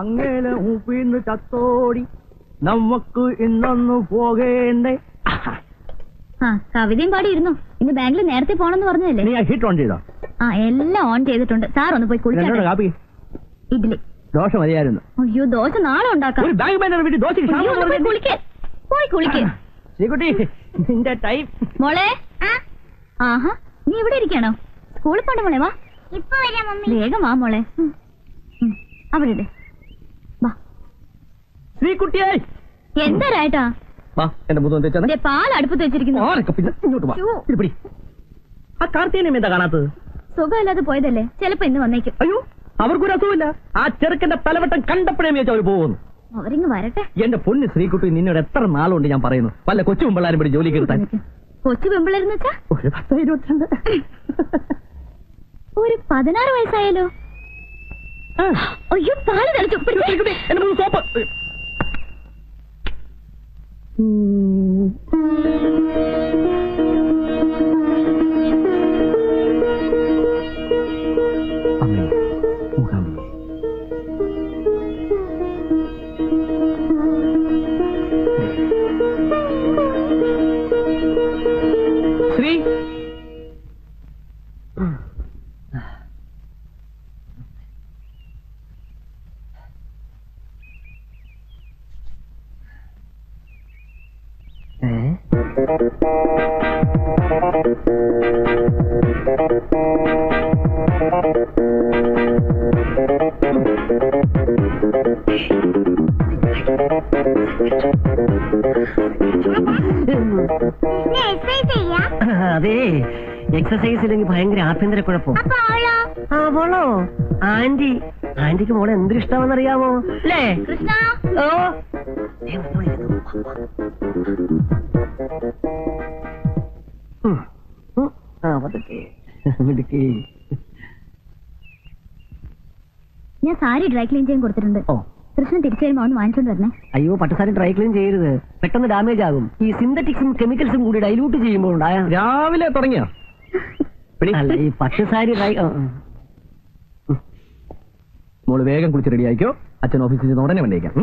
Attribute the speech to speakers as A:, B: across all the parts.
A: അങ്ങേലെ ഉപ്പിന്ന് ചത്തോടി നമുക്ക് ഇന്നൊന്ന് പോകേണ്ടേ.
B: ആ കവിതയും പാടിയിരുന്നു. ഇന്ന് ബാങ്കിൽ നേരത്തെ പോണെന്ന് പറഞ്ഞതല്ലേ?
A: നീ ആ ഹീറ്റ് ഓൺ ചെയ്തോ?
B: ആ എല്ലാം ഓൺ ചെയ്തിട്ടുണ്ട്. സാർ ഒന്ന് പോയി
A: എന്നോട്
B: ഇഡ്ലി
A: കാപ്പി?
B: ഇഡ്ഡലി
A: ദോശ മതിയായിരുന്നു.
B: അയ്യോ ദോശ നാളെ ഉണ്ടാക്കാം.
A: ഒരു ബാങ്ക് മാനേജർ വീട്ടിൽ
B: പോയി കുളിക്ക്. പോയി കുളിക്ക്.
A: ശ്രീകുട്ടി നിന്റെ ടൈം
B: മോളെ? ആഹാ നീ ഇവിടെ ഇരിക്കണോ? സ്കൂളിൽ പോണ്ട മോളെ വാ.
C: ഇപ്പൊ വരാം മമ്മി.
B: വേഗം വാ മോളെ. അവിടെ
A: ശ്രീകുട്ടിയെ.
B: എന്താ രായിട്ടാ
A: വാ എന്റെ മുതൽ തെച്ചാണ്
B: പാൽ അടുപ്പത്ത് വെച്ചിരിക്കുന്നു.
A: പിന്നെ ഇങ്ങോട്ട് വാ. ഇത് പിടി. ആ കാർത്തികനെ എന്താ കാണാത്തത്?
B: സുഖമില്ലാതെ പോയതല്ലേ? ചിലപ്പോ ഇന്ന് വന്നേക്കും.
A: അയ്യോ അവർക്കൊരു അസുഖമില്ല. ആ ചെറുക്കന്റെ പലവട്ടം കണ്ടപ്പോഴേ വിചാരിച്ചു അവർ പോകുന്നു.
B: അവരിങ്ങ് വരട്ടെ.
A: എന്റെ പൊന്ന് ശ്രീകുട്ടി നിന്നോട് എത്ര നാളുണ്ട് ഞാൻ പറയുന്നു? വല്ല കൊച്ചു മുമ്പിള്ളാരും പിടി ജോലി കിട്ടാൻ
B: കൊച്ചു പെമ്പിളരുന്ന് വെച്ചാ?
A: ഒരു പത്ത് ഇരുപത്തിരണ്ട്
B: ഒരു പതിനാറ് വയസ്സായാലോ? അയ്യോ പാൽ തെളിച്ചു.
A: സോപ്പ്. 嗯。
C: എക്സസൈസ്
D: ഇല്ലെങ്കിൽ ഭയങ്കര ആഭ്യന്തര കുഴപ്പം
C: ആ അവളോ
D: അവളോ ആന്റി ആന്റിക്ക് മോളെ എന്തൊരു ഇഷ്ടമെന്നറിയാമോ അല്ലേ?
C: കൃഷ്ണ?
D: ഓ.
B: ഞാൻ സാരി ഡ്രൈ ക്ലീൻ ചെയ്യാൻ കൊടുത്തിട്ടുണ്ട്.
D: ഓ.
B: കൃഷ്ണൻ തിരിച്ചു വരുമ്പോ ഒന്ന് വാങ്ങിച്ചോണ്ട് വരണേ.
D: അയ്യോ പട്ടുസാരി ഡ്രൈ ക്ലീൻ ചെയ്യരുത്. പെട്ടെന്ന് ഡാമേജ് ആകും. ഈ സിന്തറ്റിക്സും കെമിക്കൽസും കൂടി ഡൈലൂട്ട് ചെയ്യുമ്പോൾ ഉണ്ടായ
A: രാവിലെ തുടങ്ങിയ.
D: അല്ല ഈ പട്ടുസാരി ഡ്രൈ.
A: മോൾ വേഗം കുളിച്ച് റെഡി ആയിക്കോ. അച്ഛൻ ഓഫീസിൽ നിന്ന് ഉടനെ വന്നേക്കാം.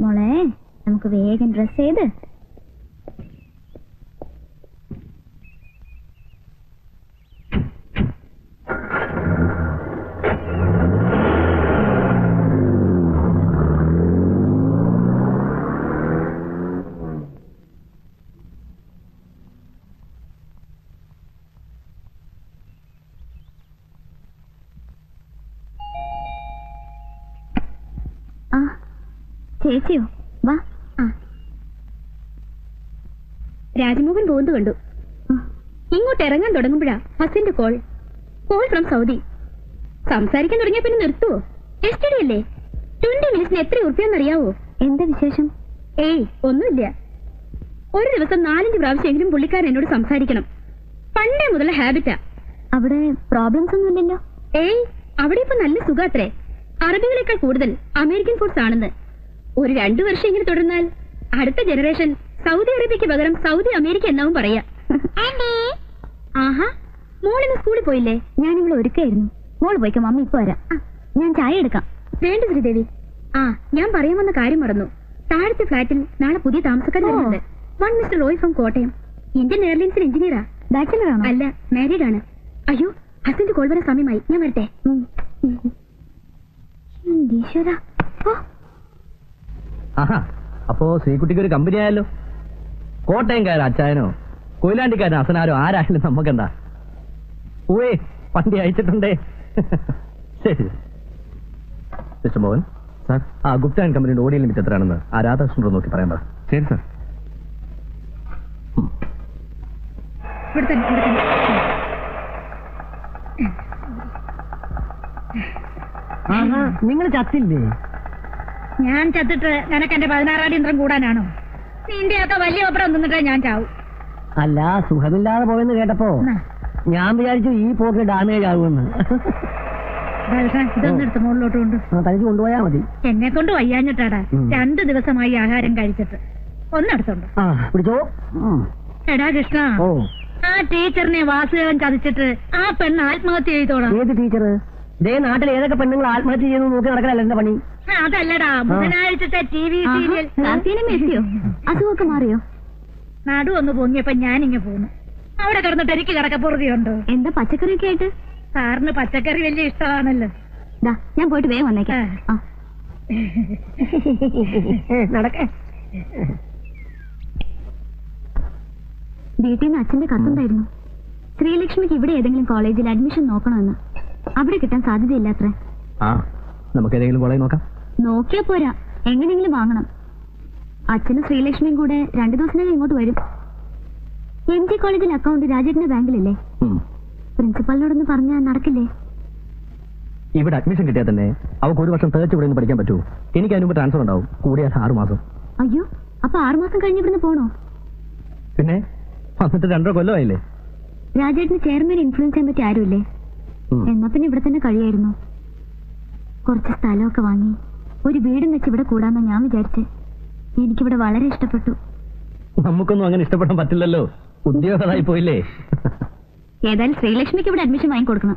B: മോളെ നമുക്ക് വേഗം ഡ്രസ് ചെയ്ത് ചേച്ചിയോ? വാ. ആ.
E: രാജ്മോഹൻ പോകുന്നത് കണ്ടു. ഇങ്ങോട്ട് ഇറങ്ങാൻ തുടങ്ങുമ്പോഴാ ഹസിന്റെ കോൾ. Call from Saudi. സംസാരിക്കാൻ തുടങ്ങിയ പിന്നെ നിർത്തുവോ? എസ്റ്റഡി അല്ലേ? ട്വന്റി മിനിറ്റ്സിന് എത്ര ഉറുപ്പിയെന്നറിയാവോ?
B: എന്താ വിശേഷം?
E: ഏയ് ഒന്നുമില്ല. ഒരു ദിവസം നാലഞ്ച് പ്രാവശ്യമെങ്കിലും പുള്ളിക്കാരൻ എന്നോട് സംസാരിക്കണം. പണ്ടേ മുതൽ ഹാബിറ്റാ
B: അവിടെ പ്രോബ്ലംസ് ഒന്നുമില്ലല്ലോ
E: ഏയ് അവിടെ ഇപ്പൊ നല്ല സുഖാത്രേ അറബികളെക്കാൾ കൂടുതൽ അമേരിക്കൻ ഫുഡ്സ് ആണെന്ന്. ഒരു രണ്ടു വർഷം ഇങ്ങനെ തുടർന്നാൽ അടുത്ത ജനറേഷൻ സൗദി അറേബ്യക്ക് പകരം സൗദി അമേരിക്ക എന്നാവും പറയാ. ആഹാ മോളിന്ന് സ്കൂളിൽ പോയില്ലേ?
B: ഞാൻ ഇവിടെ ഒരുക്കായിരുന്നു. മോൾ പോയിക്കോ മമ്മി ഇപ്പൊ വരാം. ഞാൻ ചായ എടുക്കാം.
E: വേണ്ട ശ്രീദേവി. ആ ഞാൻ പറയാൻ വന്ന കാര്യം മറന്നു. താഴത്തെ ഫ്ലാറ്റിൽ നാളെ പുതിയ താമസക്കാർ. വരുന്നുണ്ട്. One Mister Roy from Kottayam. Indian എയർലൈൻസിൽ എഞ്ചിനീയറാ.
B: ബാച്ചിലർ ആണോ?
E: അല്ല മാരീഡ് ആണ്. അയ്യോ ഹസ്ബൻഡ് കോൾ വരാൻ സമയമായി. ഞാൻ വരട്ടെ.
B: ഈശ്വര. ഓ,
A: ആഹാ അപ്പോ ശ്രീകുട്ടിക്ക് ഒരു കമ്പനി ആയല്ലോ കോട്ടയംകാരൻ അച്ചായനോ കൊയിലാണ്ടിക്കാരൻ അസനാരോ ആരായാലും നമുക്കെന്താ? ഊവേ പണ്ടി അയച്ചിട്ടുണ്ടേ ശരി. Mister Mohan sir. ആ ഗുപ്ത ആൻഡ് കമ്പനിയുടെ ഓഡിയോ ലിമിറ്റ് എത്രയാണെന്ന് ആ രാധാകൃഷ്ണനോട് നോക്കി പറയാൻ പറ. ശരി സാർ.
D: നിങ്ങൾ ചത്തില്ലേ?
E: ഞാൻ ചത്തിട്ട് നിനക്ക് എന്റെ പതിനാറാം യന്ത്രം കൂടാനാണോ? നിന്റെ ഒക്കെ വലിയ ഒപ്പരം നിന്നിട്ടേ ഞാൻ ചാവും.
D: അല്ല സുഖമില്ലാതെ പോയെന്ന് കേട്ടപ്പോ ഞാൻ വിചാരിച്ചു ഈ പോക്ക് ഡാമേജ് ആകുമെന്ന്.
E: മുകളിലോട്ട് കൊണ്ട്.
D: തനിച്ച് കൊണ്ടുപോയാ മതി.
E: എന്നെ കൊണ്ട് വയ്യാഞ്ഞിട്ടാടാ. രണ്ടു ദിവസമായി ആഹാരം കഴിച്ചിട്ട്. ഒന്നെടുത്തോണ്ട്
D: ആ പിടിച്ചോ.
E: എടാ കൃഷ്ണ. ആ ടീച്ചറിനെ വാസുദേവൻ ചതിച്ചിട്ട് ആ പെണ്ണ് ആത്മഹത്യ ചെയ്തോളാം.
D: ഏത് ടീച്ചർ ഇതേ നാട്ടിൽ ഏതൊക്കെ പെണ്ണുങ്ങൾ ആത്മഹത്യ ചെയ്യുന്നു നോക്കി നടക്കണല്ലോ എന്റെ പണി?
E: അതല്ലടാ. ബുധനാഴ്ചത്തെ ടി വി സീരിയൽ.
B: എത്തിയോ അസുഖമൊക്കെ മാറിയോ?
E: നടു ഒന്ന് പൊങ്ങിയപ്പോ ഞാനിങ്ങ് പോന്നു. അവിടെ കിടന്നിട്ട് എനിക്ക് കിടക്കപ്പുറതിയുണ്ടോ
B: എന്താ പച്ചക്കറിയൊക്കെ ആയിട്ട്?
E: സാറിന് പച്ചക്കറി വലിയ ഇഷ്ടമാണല്ലോ.
B: ഞാൻ പോയിട്ട് വേഗം വന്നേക്കാം.
D: നടക്കേ.
B: വീട്ടിൽ നിന്ന് അച്ഛന്റെ കത്തുണ്ടായിരുന്നു ശ്രീലക്ഷ്മിക്ക് ഇവിടെ ഏതെങ്കിലും കോളേജിൽ അഡ്മിഷൻ നോക്കണമെന്ന്. അവിടെ കിട്ടാൻ സാധ്യതയില്ലാത്രേ.
A: ആ നമുക്ക് ഏതെങ്കിലും കോളേജ് നോക്കാം.
B: നോക്കിയാ പോരാ. എങ്ങനെയെങ്കിലും വാങ്ങണം. അച്ഛനും ശ്രീലക്ഷ്മിയും കൂടെ രണ്ടു ദിവസത്തിനകം ഇങ്ങോട്ട് വരും. എം ജി കോളേജിൽ അക്കൗണ്ട് രാജേട്ടന്റെ ബാങ്കിലല്ലേ? പ്രിൻസിപ്പാളിനോടൊന്ന് പറഞ്ഞാൽ നടക്കില്ലേ?
A: ഇവിടെ അഡ്മിഷൻ കിട്ടിയാൽ തന്നെ അവൾക്ക് ഒരു വർഷം തേച്ച് ഇവിടെ പഠിക്കാൻ പറ്റൂ. എനിക്ക് അതിന് ട്രാൻസ്ഫർ ഉണ്ടാവും. കൂടിയാൽ ആറു മാസം
B: അയ്യോ അപ്പൊ ആറുമാസം കഴിഞ്ഞ് ഇവിടുന്ന് പോണോ?
A: പിന്നെ? വന്നിട്ട് രണ്ടര കൊല്ലമായില്ലേ?
B: രാജേട്ടിന് ചെയർമാൻ ഇൻഫ്ലുവൻസ് ചെയ്യാൻ പറ്റിയ ആരുമില്ലേ? എന്നാ പിന്നെ ഇവിടെ തന്നെ കഴിയായിരുന്നു. കുറച്ച് സ്ഥലമൊക്കെ വാങ്ങി. ഒരു വീടും വെച്ച് ഇവിടെ കൂടാന്ന് ഞാൻ വിചാരിച്ചു. എനിക്കിവിടെ വളരെ ഇഷ്ടപ്പെട്ടു.
A: നമുക്കൊന്നും അങ്ങനെ ഇഷ്ടപ്പെടാൻ പറ്റില്ലല്ലോ. ഉദ്യോഗമായി പോയില്ലേ?
B: ഏതായാലും ശ്രീലക്ഷ്മിക്ക് ഇവിടെ അഡ്മിഷൻ വാങ്ങിക്കൊടുക്കണം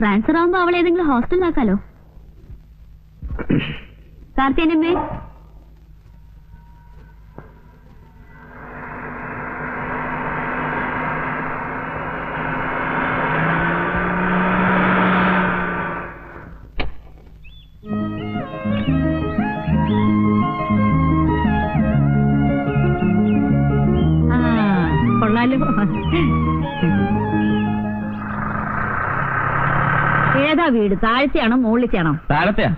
B: ട്രാൻസ്ഫർ ആവുമ്പോ അവളെ ഏതെങ്കിലും ഹോസ്റ്റലിലാക്കാലോ കാർത്തിയനമ്മേ
E: ഏതാ വീട്? താഴ്ചയാണോ മുകളിലേക്കാണോ?
F: താഴത്തെയാ.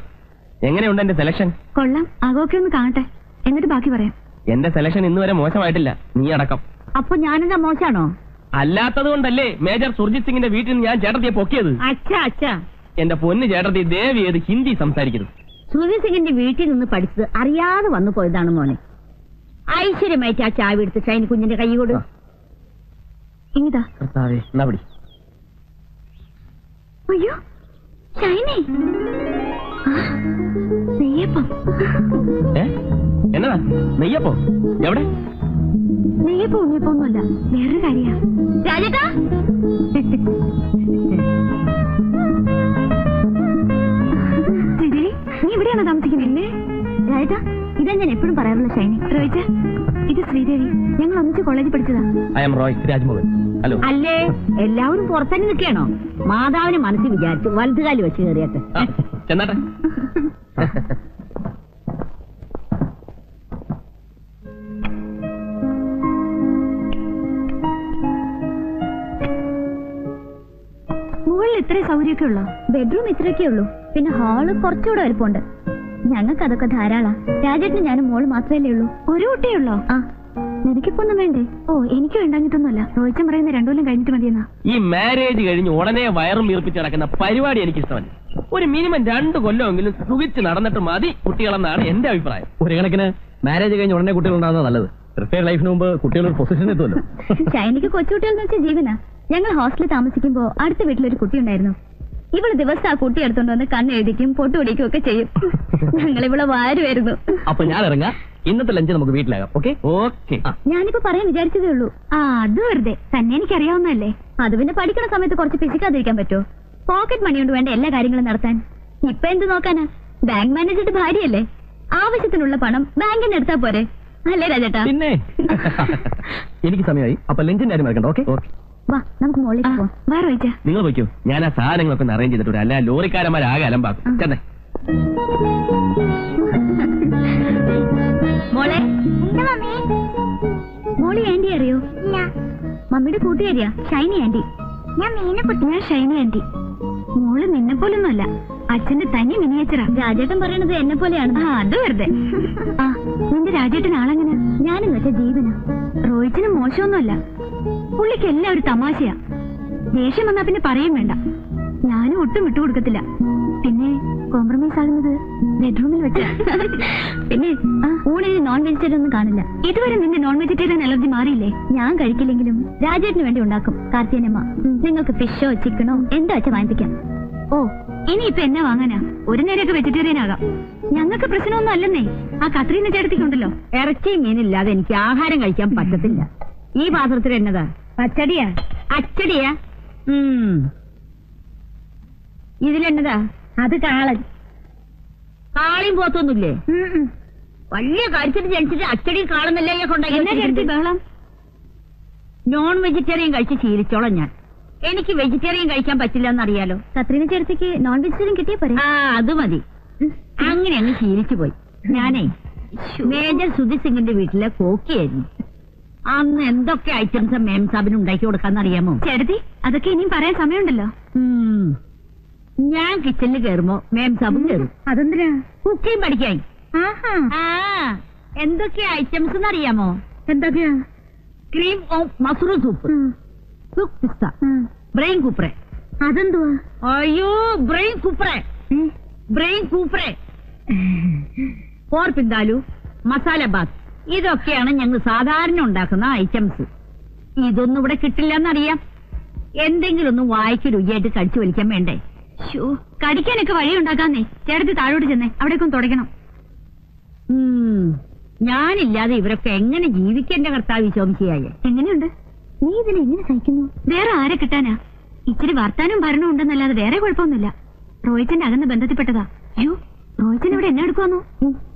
F: എങ്ങനെയുണ്ട് എന്റെ സെലക്ഷൻ
B: കൊള്ളാം. അകോക്കെ ഒന്ന് കാണട്ടെ. എന്നിട്ട് ബാക്കി പറയാം.
F: എന്റെ സെലക്ഷൻ ഇന്ന് വരെ മോശമായിട്ടില്ല. നീ അടക്കം.
E: അപ്പൊ ഞാനെന്താ മോശാണോ
F: അല്ലാത്തത് കൊണ്ടല്ലേ മേജർ സുർജിത് സിംഗിന്റെ വീട്ടിൽ നിന്ന് ഞാൻ ചേട്ടത്തിയെ പൊക്കിയത്?
E: അച്ഛാ അച്ഛാ.
F: എന്റെ പൊന്ന് ചേട്ടത്തി ദേവി ഏത് ഹിന്ദി സംസാരിക്കുന്നു.
E: സുർജിത് സിംഗിന്റെ വീട്ടിൽ നിന്ന് പഠിച്ചത് അറിയാതെ വന്നു പോയതാണ് മോനെ. ഐശ്വര്യമായിട്ട് ആ ചാവി എടുത്ത് ഷൈനി കുഞ്ഞിന്റെ കൈ കൊടു.
B: ഇതാ
F: കർത്താവേ എന്നാ
B: അയ്യോ ഷൈനി. ആ, നെയ്യപ്പം.
F: എന്നതാ? നെയ്യപ്പോ? എവിടെ?
B: നെയ്യപ്പം ഉണ്ണിയപ്പം ഒന്നുമല്ല വേറൊരു കാര്യ. രാജേട്ടാ. ശ്രീദേവി നീ ഇവിടെയാണോ താമസിക്കുന്നില്ലേ രാജേട്ടാ ഇതാ ഞാൻ എപ്പോഴും പറയാറുള്ള ഷൈനി. റോയിച്ച? ഇത് ശ്രീദേവി. ഞങ്ങൾ ഒന്നിച്ച് കോളേജിൽ പഠിച്ചതാ.
F: I am Roy Rajmohan.
E: അല്ലേ? എല്ലാവരും പുറത്തന്നെ നിൽക്കണോ മാതാവിന് മനസ്സിൽ വിചാരിച്ചു വലതുകാലി വെച്ച് കയറിയൊക്കെ.
F: ആ, ചെന്നാട്ടെ.
B: മുകളിൽ ഇത്രയും സൗകര്യമൊക്കെ ഉള്ളോ? ബെഡ്റൂം ഇത്രയൊക്കെ ഉള്ളൂ. പിന്നെ ഹാൾ കുറച്ചുകൂടെ വലുപ്പമുണ്ട്. ഞങ്ങൾക്ക് അതൊക്കെ ധാരാളാ. രാജേട്ടന് ഞാനും മോൾ മാത്രമല്ലേ ഉള്ളൂ. ഒരു കുട്ടിയുള്ളോ ആ. നിനക്കിപ്പോ ഒന്നും വേണ്ടേ? ഓ എനിക്ക് വേണ്ടാഞ്ഞിട്ടൊന്നുമല്ല. റോഹിച്ചൻ പറയുന്ന കഴിഞ്ഞിട്ട് മതിയെന്നാ.
F: ഈ മാരേജ് കഴിഞ്ഞ് ഉടനെ വയറും വീർപ്പിച്ച് നടക്കുന്ന പരിപാടി എനിക്ക് ഇഷ്ടമല്ല ഒരു മിനിമം രണ്ടു കൊല്ലമെങ്കിലും സുഖിച്ച് നടന്നിട്ട് മതി കുട്ടികളെന്നാണ് എന്റെ അഭിപ്രായം.
A: ഒരു കണക്കിന് മാരേജ് കഴിഞ്ഞ് ഉടനെ കുട്ടികൾ ഉണ്ടാകുന്നത് നല്ലത് റിട്ടയർ ലൈഫിന് മുമ്പ് കുട്ടികൾ ഒരു പൊസിഷൻ എത്തുമല്ലോ.
B: ചൈനയ്ക്ക് കൊച്ചുകുട്ടികൾ വെച്ച ജീവനാ. ഞങ്ങൾ ഹോസ്റ്റലിൽ താമസിക്കുമ്പോ അടുത്ത വീട്ടിലൊരു കുട്ടി ഉണ്ടായിരുന്നു. ഇവൾ ദിവസം ആ കുട്ടി എടുത്തോണ്ട് വന്ന് കണ്ണെഴുതിക്കും പൊട്ടുപിടിക്കും ഒക്കെ ചെയ്യും. ഞങ്ങൾ ഇവളെ വാരുമായിരുന്നു.
A: അപ്പൊ ഞാൻ ഇറങ്ങാം. ഇന്നത്തെ ലഞ്ച് നമുക്ക് വീട്ടിലാകാം. ഓക്കെ
F: ഓക്കെ
B: ഞാനിപ്പോ പറയാൻ വിചാരിച്ചതേ ഉള്ളൂ. ആ അത് വെറുതെ. തന്നെ എനിക്ക് അറിയാവുന്നതല്ലേ അത് പിന്നെ പഠിക്കണ സമയത്ത് കുറച്ച് പിശിക്കാതിരിക്കാൻ പറ്റുമോ? പോക്കറ്റ് മണി കൊണ്ട് വേണ്ട എല്ലാ കാര്യങ്ങളും നടത്താൻ. ഇപ്പൊ എന്ത് നോക്കാനാ? ബാങ്ക് മാനേജറുടെ ഭാര്യയല്ലേ? ആവശ്യത്തിനുള്ള പണം ബാങ്കിൽ നിന്ന് എടുത്താ പോരെ. അല്ലേ രാജേട്ടാ?
A: പിന്നെ? എനിക്ക് സമയമായി. അപ്പൊ ലഞ്ചിന്റെ കാര്യം മറക്കണ്ട. ഓക്കെ ഓക്കെ
B: വാ നമുക്ക് മുകളിലേക്ക് പോവാം.
F: നിങ്ങൾ പോയിക്കോ. ഞാൻ ആ സാധനങ്ങളൊക്കെ ഒന്ന് അറേഞ്ച് ചെയ്തിട്ടുണ്ട് അല്ല? ലോറിക്കാരന്മാരാകെ അലമ്പാക്കും. ചെന്നേ.
B: മമ്മിയുടെ കൂട്ടുകാരിയാ? ഷൈനി ആന്റി.
C: ഞാൻ മീനെക്കുട്ടി
B: ഞാൻ ഷൈനി ആന്റി. മോൾ നിന്നെ പോലൊന്നുമല്ല. അച്ഛന്റെ തനി മിനിയേച്ചറ. രാജേട്ടൻ പറയണത് എന്നെ പോലെയാണ്. ആ അത് വെറുതെ. ആ നിന്റെ രാജേട്ടൻ ആളെങ്ങനെ? ഞാനും വെച്ച ജീവന. റോഹിച്ചിന് മോശമൊന്നുമല്ല. പുള്ളിക്ക് എല്ലാം ഒരു തമാശയാ. ദേഷ്യം വന്നാ പിന്നെ പറയും വേണ്ട. ഞാനും ഒട്ടും വിട്ടുകൊടുക്കത്തില്ല. കോംപ്രമൈസ് ആകുന്നത് ബെഡ്റൂമിൽ വെച്ച്. പിന്നെ ഊണിന് നോൺ വെജിറ്റേറിയൻ ഒന്നും കാണില്ല. ഇതുവരെ നിന്റെ നോൺ വെജിറ്റേറിയൻ അലർജി മാറിയില്ലേ? ഞാൻ കഴിക്കില്ലെങ്കിലും രാജേട്ടിന് വേണ്ടി ഉണ്ടാക്കും കാർത്തിയനമ്മ നിങ്ങൾക്ക് ഫിഷോ ചിക്കനോ എന്താ വെച്ചാൽ വാങ്ങിപ്പിക്കാം? ഓ ഇനി ഇപ്പൊ എന്നാ വാങ്ങാനാ? ഒരു നേരമൊക്കെ വെജിറ്റേറിയൻ ആകാം. ഞങ്ങൾക്ക് പ്രശ്നമൊന്നും അല്ലെന്നേ. ആ കത്രീന ചേട്ടത്തിക്കുണ്ടല്ലോ.
E: ഇറച്ചി മീനില്ലാതെ എനിക്ക് ആഹാരം കഴിക്കാൻ പറ്റത്തില്ല. ഈ പാത്രത്തിൽ എന്നതാ? പച്ചടിയാ? അച്ചടിയാ?
G: ഇതിലെന്നതാ? അത് കാളൻ. കാളിയും പോത്തൊന്നുമില്ലേ? വലിയ കാര്യത്തിന് ജനിച്ചിട്ട് അച്ചടി കാളുന്നല്ലേ കൊണ്ടാക്കി ബഹളം? നോൺ വെജിറ്റേറിയൻ കഴിച്ച് ശീലിച്ചോളാം ഞാൻ. എനിക്ക് വെജിറ്റേറിയൻ കഴിക്കാൻ പറ്റില്ല എന്നറിയാലോ
H: കത്രീന ചേർത്തിക്ക് നോൺ വെജിറ്റേറിയൻ കിട്ടിയ പോരെ?
G: ആ അത് മതി. അങ്ങനെ അങ്ങ് ശീലിച്ചു പോയി. ഞാനേ മേജർ സുധി സിംഗിന്റെ വീട്ടിലെ കോക്കിയായിരുന്നു. അന്ന് എന്തൊക്കെ ഐറ്റംസ് മേം സാബിന് ഉണ്ടാക്കി കൊടുക്കാന്നറിയാമോ?
H: ചേട്ടത്തി അതൊക്കെ ഇനിയും പറയാൻ സമയമുണ്ടല്ലോ.
G: ഞാൻ കിച്ചണിൽ കയറുമ്പോ മേം സാബും കയറും
H: അതെന്തിനാ?
G: കുക്കിംഗ് പഠിക്കായി
H: എന്തൊക്കെയാ
G: ആ എന്തൊക്കെ ഐറ്റംസ് എന്നറിയാമോ?
H: എന്തൊക്കെയാ
G: cream of masoor soup soup pista. Brain കൂപ്പറെ
H: അതെന്തുവാ?
G: അയ്യോ ബ്രെയിൻ
H: കൂപ്പറെ?
G: ബ്രെയിൻ കൂപ്പറെ പോർ പിന്താലു മസാല ബാത്ത് ഇതൊക്കെയാണ് ഞങ്ങൾ സാധാരണ ഉണ്ടാക്കുന്ന ഐറ്റംസ് ഇതൊന്നും ഇവിടെ കിട്ടില്ല എന്നറിയാം എന്തെങ്കിലും ഒന്ന് വായിക്ക് രുചിയായിട്ട് കടിച്ചു വലിക്കാൻ വേണ്ടേ?
H: കടിക്കാനൊക്കെ വഴി ഉണ്ടാക്കാന്നേ ചേട്ടത്തി താഴോട്ട് ചെന്നേ. അവിടേക്കും തുടങ്ങണം തുടയ്ക്കണം
G: ഞാനില്ലാതെ ഇവരൊക്കെ എങ്ങനെ ജീവിക്കേണ്ട കർത്താവ് ശോമിച്ചിയായ
H: എങ്ങനെയുണ്ട്? നീ ഇതിനെ എങ്ങനെ സഹിക്കുന്നു? വേറെ ആരെ കിട്ടാനാ? ഇച്ചിരി വർത്താനും ഭരണവും ഉണ്ടെന്നല്ലാതെ വേറെ കുഴപ്പമൊന്നുമില്ല. റോയിച്ചന്റെ അകന്ന് ബന്ധത്തിൽപ്പെട്ടതാ. അയ്യോ റോയിച്ചൻ ഇവിടെ എന്നെ എടുക്കുവാന്നോ? റോഹിച്ച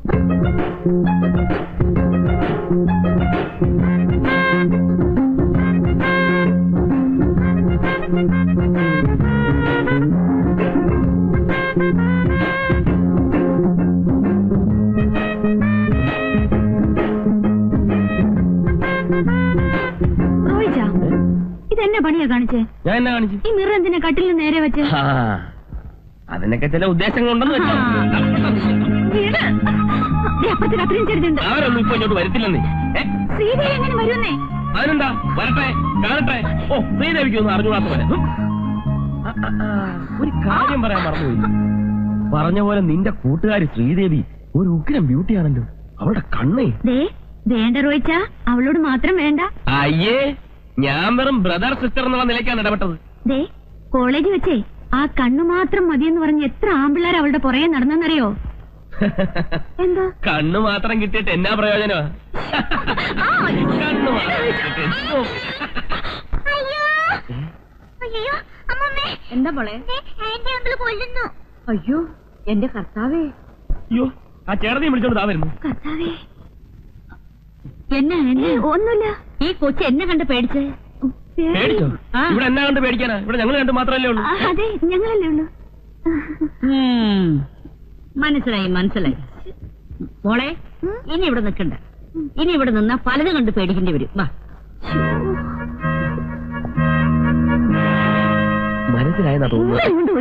H: പണിയാ കാണിച്ചേ?
F: ഞാൻ എന്നാ കാണിച്ചു?
H: ഈ എന്തിനാ കട്ടിലിന് നേരെ വെച്ചേ?
F: അതിനൊക്കെ ചില ഉദ്ദേശങ്ങളുണ്ടെന്ന്
H: ചെറുതുണ്ട്
F: അവരൊന്നും ഇപ്പൊ ഇങ്ങോട്ട് വരത്തില്ലെന്നേ. ഏ?
H: എങ്ങനെ വരുന്നേ?
F: അതിനെന്താ? വരട്ടെ കാണട്ടെ. ഓ ശ്രീദേവിക്കൊന്നും അറിഞ്ഞുകൂടാത്ത പോലെ. ഹും. ആ, ആ, ആ, ഒരു കാര്യം പറയാൻ മറന്നുപോയി. പറഞ്ഞ പോലെ നിന്റെ കൂട്ടുകാരി ശ്രീദേവി ഒരു ഉഗ്രം ബ്യൂട്ടിയാണല്ലോ. അവളുടെ കണ്ണേ.
H: ദേ വേണ്ട റോയിച്ച അവളോട് മാത്രം വേണ്ട.
F: അയ്യേ. ഞാൻ വെറും ബ്രദർ സിസ്റ്റർ എന്നുള്ള നിലയ്ക്കാണ് ഇടപെട്ടത്.
H: ദേ കോളേജ് വെച്ചേ ആ കണ്ണു മാത്രം മതിയെന്ന് പറഞ്ഞ് എത്ര ആമ്പിള്ളേർ അവളുടെ പുറകെ നടന്നെന്നറിയോ? എന്താ?
F: കണ്ണു മാത്രം കിട്ടിയിട്ട് എന്നാ പ്രയോജനമാ കണ്ണ് മാത്രം
G: എന്താ?
C: കൊല്ലുന്നു.
G: അയ്യോ എന്റെ കർത്താവേ.
F: അയ്യോ ആ ചേട്ടനെ വിളിച്ചോണ്ട് താ വരുന്നു.
H: കർത്താവേ.
G: എന്നാ എന്നാ?
H: ഒന്നുമില്ല.
G: ഈ കൊച്ചു എന്നെ കണ്ട് പേടിച്ചേ?
F: പേടിച്ചോ. ഇവിടെ എന്നാ കണ്ട് പേടിക്കാനാ? ഇവിടെ ഞങ്ങൾ കണ്ട് മാത്രമല്ലേ ഉള്ളൂ.
H: അതെ ഞങ്ങളല്ലേ ഉള്ളൂ.
G: മനസ്സിലായി മനസ്സിലായി. മോളെ ഇനി ഇവിടെ നിൽക്കണ്ട. ഇനി ഇവിടെ നിന്നാ പലതും കണ്ട് പേടിക്കേണ്ടി വരും. വാ.
F: മനസ്സിലായെന്നാ തോന്നുന്നു